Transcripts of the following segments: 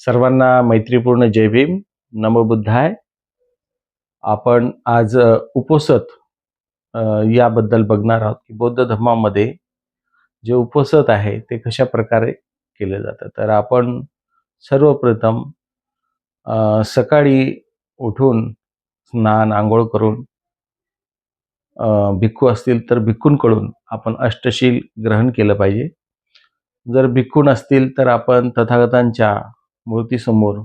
सर्वांना मैत्रीपूर्ण जय भीम. नमबुद्धाय आपण आज उपोसत याबद्दल बघणार आहोत की बौद्ध धर्मामध्ये जे उपोसत आहे ते कशा प्रकारे केले जातं तर आपण सर्वप्रथम सकाळी उठून स्नान आंघोळ करून भिक्खू असतील तर भिक्खूंकडून आपण अष्टशील ग्रहण केलं पाहिजे. जर भिक्खून असतील तर आपण तथागतांच्या मूर्तीसमोर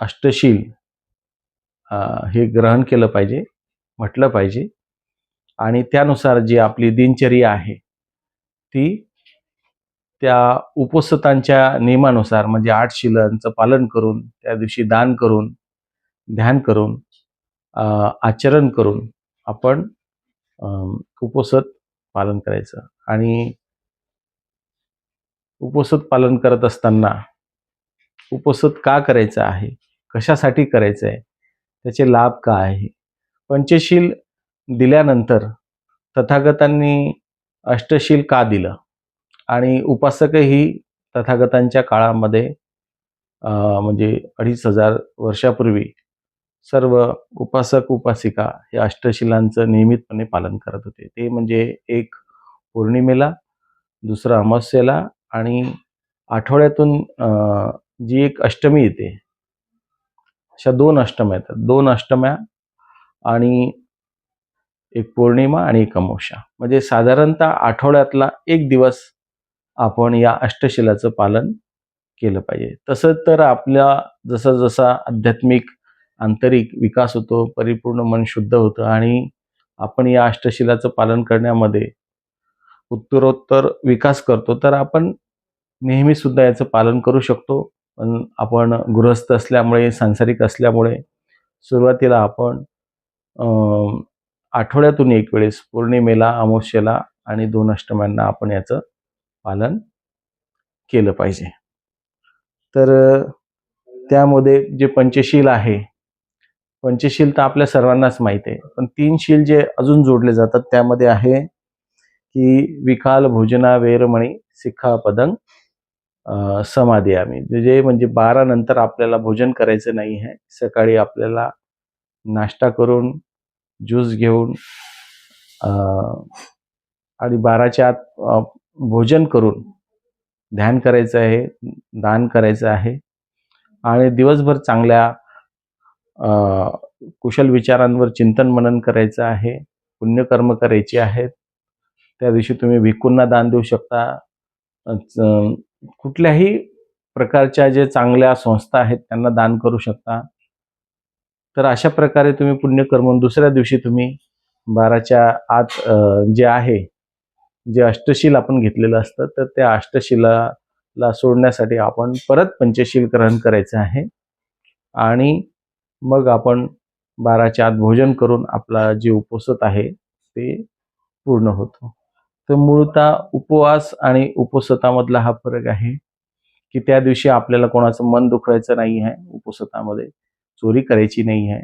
अष्टशील हे ग्रहण केलं पाहिजे म्हटलं पाहिजे. आणि त्यानुसार जी आपली दिनचर्या आहे ती त्या उपोसतांच्या नियमानुसार म्हणजे आठ शिलांचं पालन करून त्या दिवशी दान करून ध्यान करून आचरण करून आपण उपोसत पालन करायचं. आणि उपोसत पालन करत असताना उपसत का करायचं आहे? कशासाठी करायचं आहे त्याचे लाभ काय आहे? पंचशील दिल्यानंतर तथागतांनी अष्टशील का दिलं? आणि उपासकही तथागतांच्या काळामध्ये म्हणजे अडीच हजार वर्षापूर्वी सर्व उपासक उपासिका हे अष्टशिलांचं नियमितपणे पालन करत होते. ते म्हणजे एक पौर्णिमेला दुसरं अमावस्येला आणि आठवड्यातून जी एक अष्टमी येते. अशा दोन अष्टम्या येतात. दोन अष्टम्या आणि एक पौर्णिमा आणि एक अमावस्या. म्हणजे साधारणतः आठवड्यातला एक दिवस आपण या अष्टशिलाचं पालन केलं पाहिजे. तसं तर आपल्या जसा जसा आध्यात्मिक आंतरिक विकास होतो परिपूर्ण मन शुद्ध होतं आणि आपण या अष्टशिलाचं पालन करण्यामध्ये उत्तरोत्तर विकास करतो तर आपण नेहमीसुद्धा याचं पालन करू शकतो. पण आपण गृहस्थ असल्यामुळे सांसारिक असल्यामुळे सुरुवातीला आपण आठवड्यातून एक वेळेस पौर्णिमेला अमावस्येला आणि दोन अष्टम्यांना आपण याचं पालन केलं पाहिजे. तर त्यामध्ये जे पंचशील आहे पंचशील तर आपल्या सर्वांनाच माहिती आहे पण तीन शील जे अजून जोडले जातात त्यामध्ये आहे की विकाल भोजना वेरमणी सिखा पदंग समाधी आम्ही. जे म्हणजे बारा नंतर आपल्याला भोजन करायचं नाही आहे सकाळी आपल्याला नाश्ता करून ज्यूस घेऊन आणि बाराच्या आत भोजन करून ध्यान करायचं आहे दान करायचं आहे. आणि दिवसभर चांगल्या कुशल विचारांवर चिंतन मनन करायचं आहे पुण्यकर्म करायचे आहेत. त्या दिवशी तुम्ही भिक्कूंना दान देऊ शकता. च- कुठल्याही प्रकारच्या जे चांगल्या संस्था आहेत त्यांना दान करू शकता. तर अशा प्रकारे तुम्ही पुण्यकर्म दुसऱ्या दिवशी तुम्ही बाराच्या आत जे आहे जे अष्टशील आपण घेतलेलं असतं तर त्या अष्टशिलाला सोडण्यासाठी आपण परत पंचशील ग्रहण करायचं आहे. आणि मग आपण बाराच्या आत भोजन करून आपला जे उपोसत आहे ते पूर्ण होतो. तर मूळतः उपवास आणि उपसतामधला हा फरक आहे की त्या दिवशी आपल्याला कोणाचं मन दुखवायचं नाही आहे उपसतामध्ये चोरी करायची नाही आहे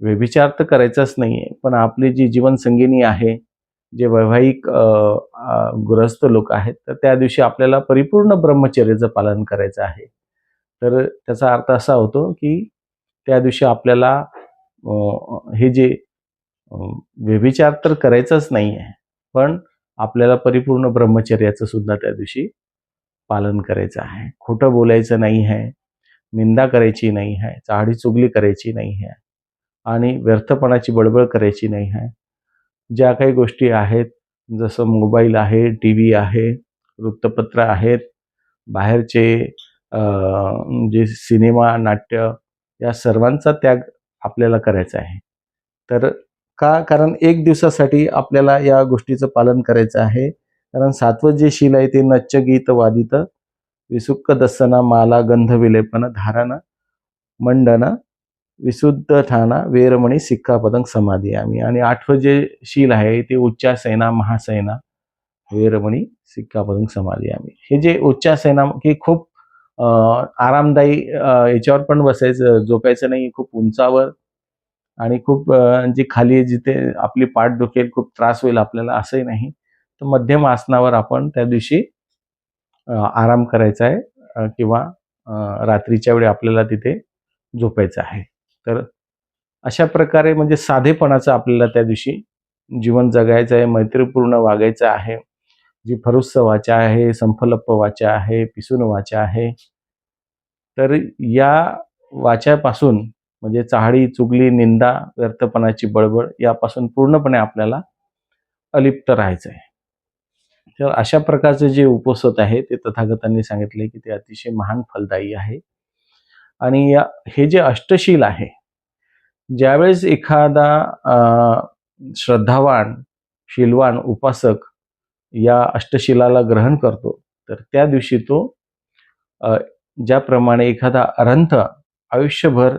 व्यभिचार तर करायचाच नाही आहे पण आपली जी जीवनसंगिनी आहे जे वैवाहिक गृहस्थ लोक आहेत तर त्या दिवशी आपल्याला परिपूर्ण ब्रह्मचर्याचं पालन करायचं आहे. तर त्याचा अर्थ असा होतो की त्या दिवशी आपल्याला हे जे व्यभिचार तर करायचाच नाही आहे पण आपल्याला परिपूर्ण ब्रह्मचर्याचं सुद्धा त्या दिवशी पालन करायचं आहे. खोटं बोलायचं नाही आहे. निंदा करायची नाही आहे. चाडी चुगली करायची नाही आहे. आणि व्यर्थपणाची बडबड करायची नाही आहे. ज्या काही गोष्टी आहेत जसं मोबाईल आहे टी व्ही आहे वृत्तपत्र आहेत बाहेरचे जे सिनेमा नाट्य या सर्वांचा त्याग आपल्याला करायचा आहे. तर का? कारण एक दिवसासाठी आपल्याला या गोष्टीचं पालन करायचं आहे. कारण सातवं जे शील आहे ते नच्च गीत वादित विसुक्क दස්සना माला गंध विलेपन धारण मंडन विशुद्ध ठाणा वेरमणी सिक्खापदं समाधी आम्ही. आणि आठवं जे शील आहे ते उच्चासैना महासैना वेरमणी सिक्खापदं समाधी आम्ही. हे जे उच्चासैना हे खूप आरामदायी याच्यावर पण बसायचं झोपायचं नाही खूप उंचावर आणि खूप जी खाली जिथे आपली पाठ दुखेल खूप त्रास होईल आपल्याला असंही नाही. तर मध्यम आसनावर आपण त्या दिवशी आराम करायचा आहे किंवा रात्रीच्या वेळी आपल्याला तिथे झोपायचं आहे. तर अशा प्रकारे म्हणजे साधेपणाचं आपल्याला त्या दिवशी जीवन जगायचं आहे मैत्रीपूर्ण वागायचं आहे. जी फरुस्स वाचा आहे संफलप्प वाचा आहे पिसून वाचा आहे. तर या वाच्यापासून म्हणजे चाहडी चुगली निंदा व्यर्थपणाची बळबळ यापासून पूर्णपणे आपल्याला अलिप्त राहायचं आहे तर अशा प्रकारचे जे उपसत आहे ते तथागतांनी सांगितले की ते अतिशय महान फलदायी आहे. आणि या हे जे अष्टशील आहे ज्यावेळेस एखादा श्रद्धावान शीलवान उपासक या अष्टशिलाला ग्रहण करतो तर त्या दिवशी तो ज्याप्रमाणे एखादा अरंत आयुष्यभर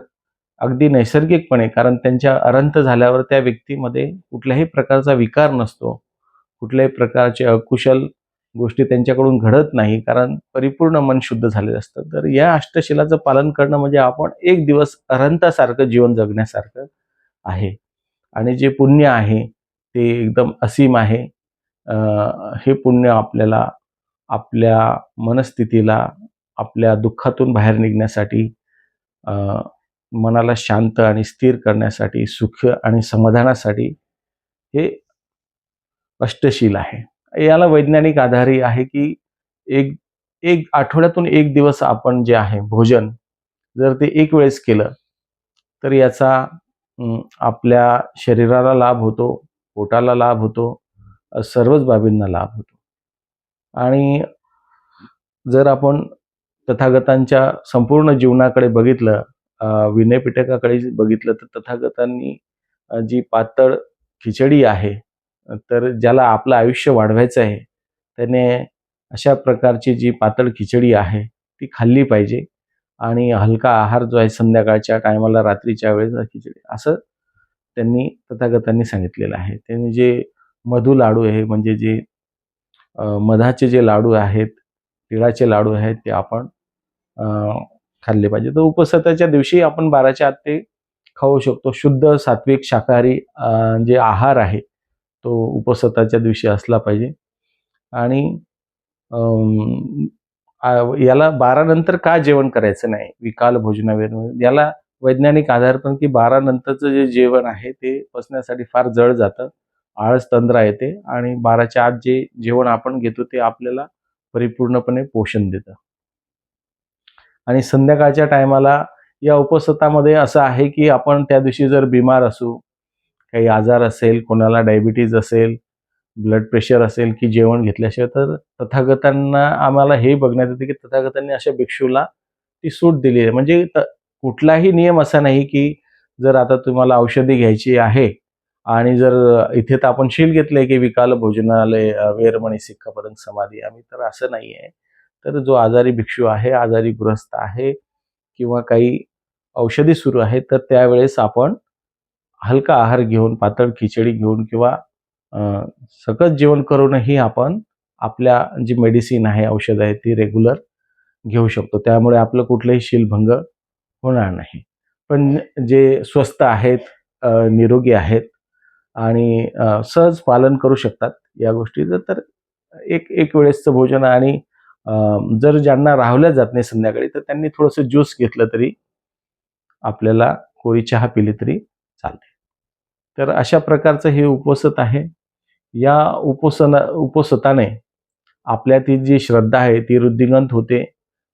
अगदी नैसर्गिकपणे कारण त्यांच्या अरंत झाल्यावर त्या व्यक्तीमध्ये कुठल्याही प्रकारचा विकार नसतो. कुठल्याही प्रकारचे अकुशल गोष्टी त्यांच्याकडून घडत नाही कारण परिपूर्ण मन शुद्ध झालेलं असतं. तर या अष्टशिलाचं पालन करणं म्हणजे आपण एक दिवस अरंतासारखं जीवन जगण्यासारखं आहे. आणि जे पुण्य आहे ते एकदम असीम आहे. हे पुण्य आपल्याला आपल्या मनस्थितीला आपल्या दुःखातून बाहेर निघण्यासाठी मनाला शांत आणि स्थिर करण्यासाठी सुख आणि समाधानासाठी हे अष्टशील आहे. याला वैज्ञानिक आधारही आहे की एक एक आठवड्यातून एक दिवस आपण जे आहे भोजन जर ते एक वेळेस केलं तर याचा आपल्या शरीराला लाभ होतो पोटाला लाभ होतो सर्वच बाबींना लाभ होतो. आणि जर आपण तथागतांच्या संपूर्ण जीवनाकडे बघितलं विनय पिटकाकडे बघितलं तर तथागतांनी जी पातळ खिचडी आहे तर ज्याला आपलं आयुष्य वाढवायचं आहे त्याने अशा प्रकारची जी पातळ खिचडी आहे ती खाल्ली पाहिजे. आणि हलका आहार जो आहे संध्याकाळच्या टायमाला रात्रीच्या वेळेस खिचडी असं त्यांनी तथागतांनी सांगितलेलं आहे. त्यांनी जे मधु लाडू आहे म्हणजे जे मधाचे जे लाडू आहेत तिळाचे लाडू आहेत ते आपण खाल्ले पाहिजे. तर उपसताच्या दिवशी आपण बाराच्या आत ते खाऊ शकतो. शुद्ध सात्विक शाकाहारी जे आहार आहे तो उपसताच्या दिवशी असला पाहिजे. आणि याला बारा नंतर का जेवण करायचं नाही? विकाल भोजनावेर याला वैज्ञानिक आधार पण की बारा नंतरचं जे जेवण आहे ते पचण्यासाठी फार जड जातं. आळस तंद्रा येते आणि बाराच्या आत जे जेवण आपण घेतो ते आपल्याला परिपूर्णपणे पोषण देतं. आणि संध्याकाळच्या टायमाला या उपसतामध्ये असं आहे की आपण त्या दिवशी जर बिमार असू काही आजार असेल कोणाला डायबिटीज असेल ब्लड प्रेशर असेल की जेवण घेतल्याशिवाय तर तथागतांना आम्हाला हे बघण्यात येते की तथागतांनी अशा भिक्षूला ती सूट दिली आहे. म्हणजे कुठलाही नियम असा नाही की जर आता तुम्हाला औषधी घ्यायची आहे आणि जर इथे तर आपण शील घेतलंय की विकाल भोजनालय वेरमणी वेरमणी सिक्खापदंग समाधी आम्ही तर असं नाही आहे तर जो आजारी भिक्षू आहे आजारी गृहस्थ आहे किंवा काही औषधी सुरू आहे तर त्यावेळेस आपण हलका आहार घेऊन पातळ खिचडी घेऊन किंवा सकस जेवण करूनही आपण आपल्या जी मेडिसिन आहे औषध आहे ती रेग्युलर घेऊ शकतो. त्यामुळे आपलं कुठलंही शीलभंग होणार नाही. पण जे स्वस्त आहेत निरोगी आहेत आणि सहज पालन करू शकतात या गोष्टीचं तर एक एक वेळेसचं भोजन आणि जर ज्यांना राहवल्या जात नाही संध्याकाळी तर त्यांनी थोडंसं ज्यूस घेतलं तरी आपल्याला कोरी चहा पिली तरी चालते. तर अशा प्रकारचं हे उपोसत आहे. या उपोषण उपसताने आपल्यातील जी श्रद्धा आहे ती वृद्धिंगंत होते.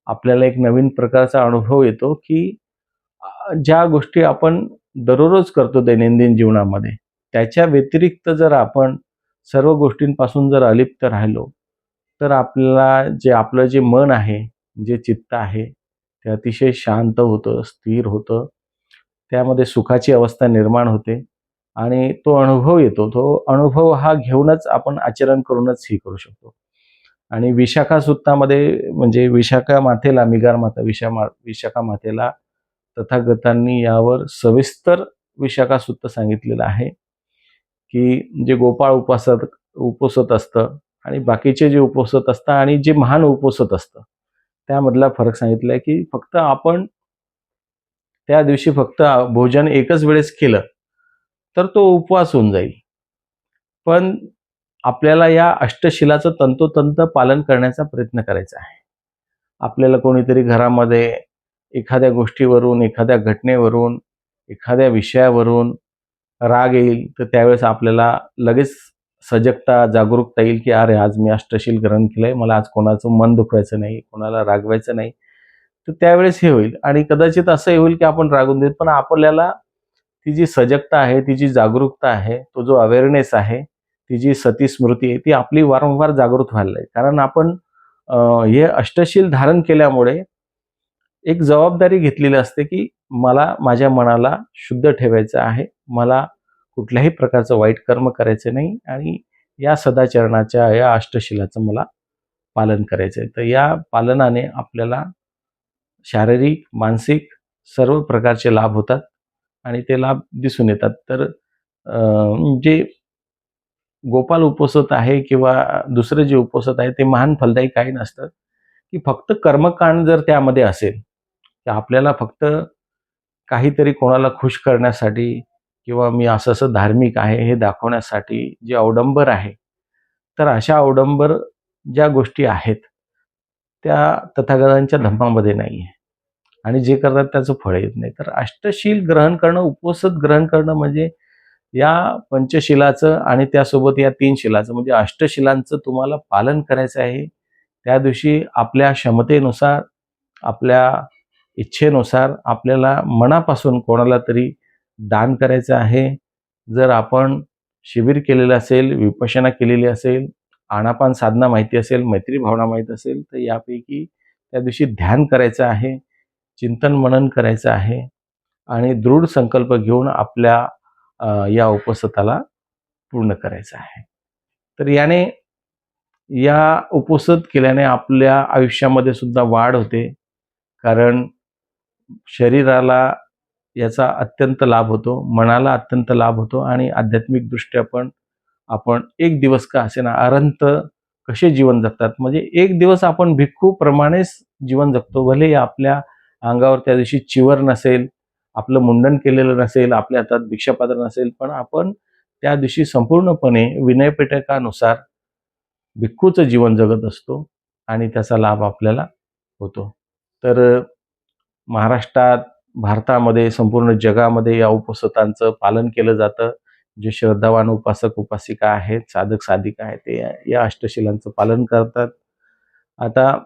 आपल्याला एक नवीन प्रकारचा अनुभव येतो की ज्या गोष्टी आपण दररोज करतो दैनंदिन जीवनामध्ये त्याच्या व्यतिरिक्त जर आपण सर्व गोष्टींपासून जर अलिप्त राहिलो तर आपल्याला जे आपलं जे मन आहे जे चित्त आहे ते अतिशय शांत होतं स्थिर होतं. त्यामध्ये सुखाची अवस्था निर्माण होते आणि तो अनुभव येतो. तो अनुभव हा घेऊनच आपण आचरण करूनच हे करू शकतो. आणि विशाखा सुत्तामध्ये म्हणजे विशाखा मातेला मिगार माता विशा मा विशाखा मातेला तथागतांनी यावर सविस्तर विशाखा सुत्त सांगितलेलं आहे की जे गोपाळ उपासत उपोसत असतं आणि बाकीचे जे उपोसत असतं आणि जे महान उपोसत असतं त्यामधला फरक सांगितला आहे की फक्त आपण त्या दिवशी फक्त भोजन एकच वेळेस केलं तर तो उपवास होऊन जाईल. पण आपल्याला या अष्टशिलाचं तंतोतंत पालन करण्याचा प्रयत्न करायचा आहे. आपल्याला कोणीतरी घरामध्ये एखाद्या गोष्टीवरून एखाद्या घटनेवरून एखाद्या विषयावरून राग येईल तर त्यावेळेस आपल्याला लगेच सजगता जागरूकता येईल की अरे आज मी अष्टशील ग्रहण केलंय मला आज कोणाचं मन दुखवायचं नाही कोणाला रागवायचं नाही. तर त्यावेळेस हे होईल. आणि कदाचित असंही होईल की आपण रागून देत पण आपल्याला ती जी सजगता आहे ती जी जागरूकता आहे तो जो अवेअरनेस आहे ती जी सती स्मृती आहे ती आपली वारंवार जागृत व्हायला आहे कारण आपण हे अष्टशील धारण केल्यामुळे एक जबाबदारी घेतलेली असते की मला माझ्या मनाला शुद्ध ठेवायचं आहे मला कुठल्याही प्रकारचं वाईट कर्म करायचं नाही आणि या सदाचरणाच्या या अष्टशिलाचं मला पालन करायचं आहे तर या पालनाने आपल्याला शारीरिक मानसिक सर्व प्रकारचे लाभ होतात आणि ते लाभ दिसून येतात. तर जे गोपाल उपोसत आहे किंवा दुसरे जे उपोसत आहे ते महान फलदायी काही नसतात. की फक्त कर्मकांड जर त्यामध्ये असेल तर आपल्याला फक्त काहीतरी कोणाला खुश करण्यासाठी किंवा मी असं असं धार्मिक आहे हे दाखवण्यासाठी जे अवडंबर आहे तर अशा अवडंबर ज्या गोष्टी आहेत त्या तथागतांच्या धर्मामध्ये नाही आहे. आणि जे करतात त्याचं फळ येत नाही. तर अष्टशील ग्रहण करणं उपवसत ग्रहण करणं म्हणजे या पंचशिलाचं आणि त्यासोबत या तीन शिलाचं म्हणजे अष्टशिलांचं तुम्हाला पालन करायचं आहे. त्या दिवशी आपल्या क्षमतेनुसार आपल्या इच्छेनुसार आपल्याला मनापासून कोणाला तरी दान करायचं आहे. जर आपण शिबिर केलेलं असेल विपशना केलेली असेल आणापान साधना माहिती असेल मैत्री भावना माहीत असेल तर यापैकी त्या दिवशी ध्यान करायचं आहे चिंतन मनन करायचं आहे आणि दृढ संकल्प घेऊन आपल्या या उपसताला पूर्ण करायचं आहे. तर याने या उपसत केल्याने आपल्या आयुष्यामध्ये सुद्धा वाढ होते. कारण शरीराला याचा अत्यंत लाभ होतो मनाला अत्यंत लाभ होतो आणि आध्यात्मिकदृष्ट्या पण आपण एक दिवस का असे ना अरंत कसे जीवन जगतात? म्हणजे एक दिवस आपण भिक्खूप्रमाणेच जीवन जगतो. भले आपल्या अंगावर त्या दिवशी चिवर नसेल आपलं मुंडन केलेलं नसेल आपल्या हातात भिक्षापात्र नसेल पण आपण त्या दिवशी संपूर्णपणे विनयपेटकानुसार भिक्खूचं जीवन जगत असतो आणि त्याचा लाभ आपल्याला होतो. तर महाराष्ट्रात भारतामध्ये संपूर्ण जगामध्ये या उपसतांचं पालन केलं जातं. जे श्रद्धावान उपासक उपासिका आहेत साधक साधिका आहेत ते या- अष्टशिलांचं पालन करतात. आता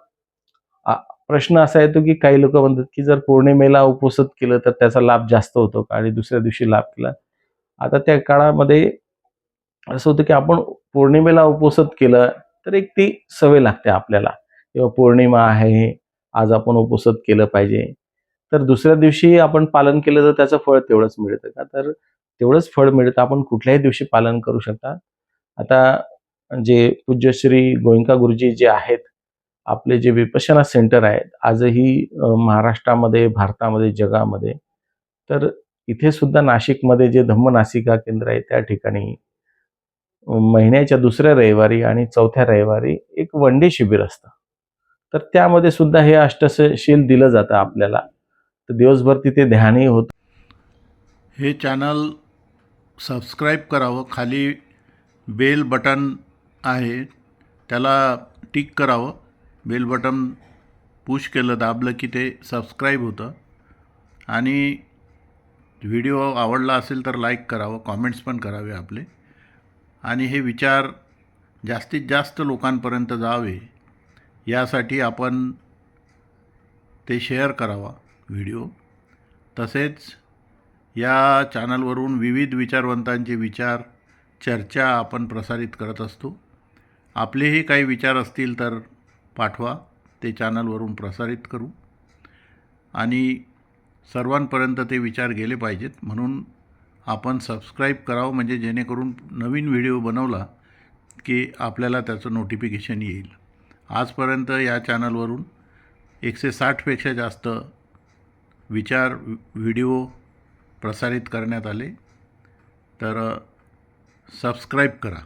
प्रश्न असा येतो की काही लोक म्हणतात की जर पौर्णिमेला उपसत केलं तर त्याचा लाभ जास्त होतो का? आणि दुसऱ्या दिवशी लाभ केला. आता त्या काळामध्ये असं होतं की आपण पौर्णिमेला उपसत केलं तर एक ती सवय लागते आपल्याला. किंवा पौर्णिमा आहे आज आपण उपसत केलं पाहिजे. तर दुसऱ्या दिवशी आपण पालन केलं तर त्याचं फळ तेवढंच मिळतं का? तर तेवढंच फळ मिळतं. आपण कुठल्याही दिवशी पालन करू शकता. आता जे पूज्यश्री गोयंका गुरुजी जे आहेत आपले जे विपशना सेंटर आहेत आजही महाराष्ट्रामध्ये भारतामध्ये जगामध्ये तर इथे सुद्धा नाशिकमध्ये जे धम्म नासिका केंद्र आहे त्या ठिकाणी महिन्याच्या दुसऱ्या रविवारी आणि चौथ्या रविवारी एक वन डे शिबिर असतं. तर त्यामध्ये सुद्धा हे अष्टशील दिलं जातं आपल्याला. तर दिवसभर तिथे ध्यानही होतं. हे चॅनल सबस्क्राईब करावं. खाली बेल बटन आहे. त्याला टिक करावं. बेल बटन पुश केलं दाबलं की ते सबस्क्राईब होतं. आणि व्हिडिओ आवडला असेल तर लाईक करावं कॉमेंट्स पण करावे आपले. आणि हे विचार जास्तीत जास्त लोकांपर्यंत जावे यासाठी आपण ते शेअर करावा. व्हिडिओ. तसेच या चॅनलवरून विविध विचारवंतांचे विचार चर्चा आपण प्रसारित करत असतो. आपलेही काही विचार असतील तर पाठवा ते चॅनलवरून प्रसारित करू. आणि सर्वांपर्यंत ते विचार गेले पाहिजेत. म्हणून आपण सबस्क्राईब करावं म्हणजे जेणेकरून नवीन व्हिडिओ बनवला की आपल्याला त्याचं नोटिफिकेशन येईल. आजपर्यंत या चॅनलवरून एकशे साठपेक्षा जास्त विचार व्हिडिओ प्रसारित करण्यात आले. तर सबस्क्राईब करा.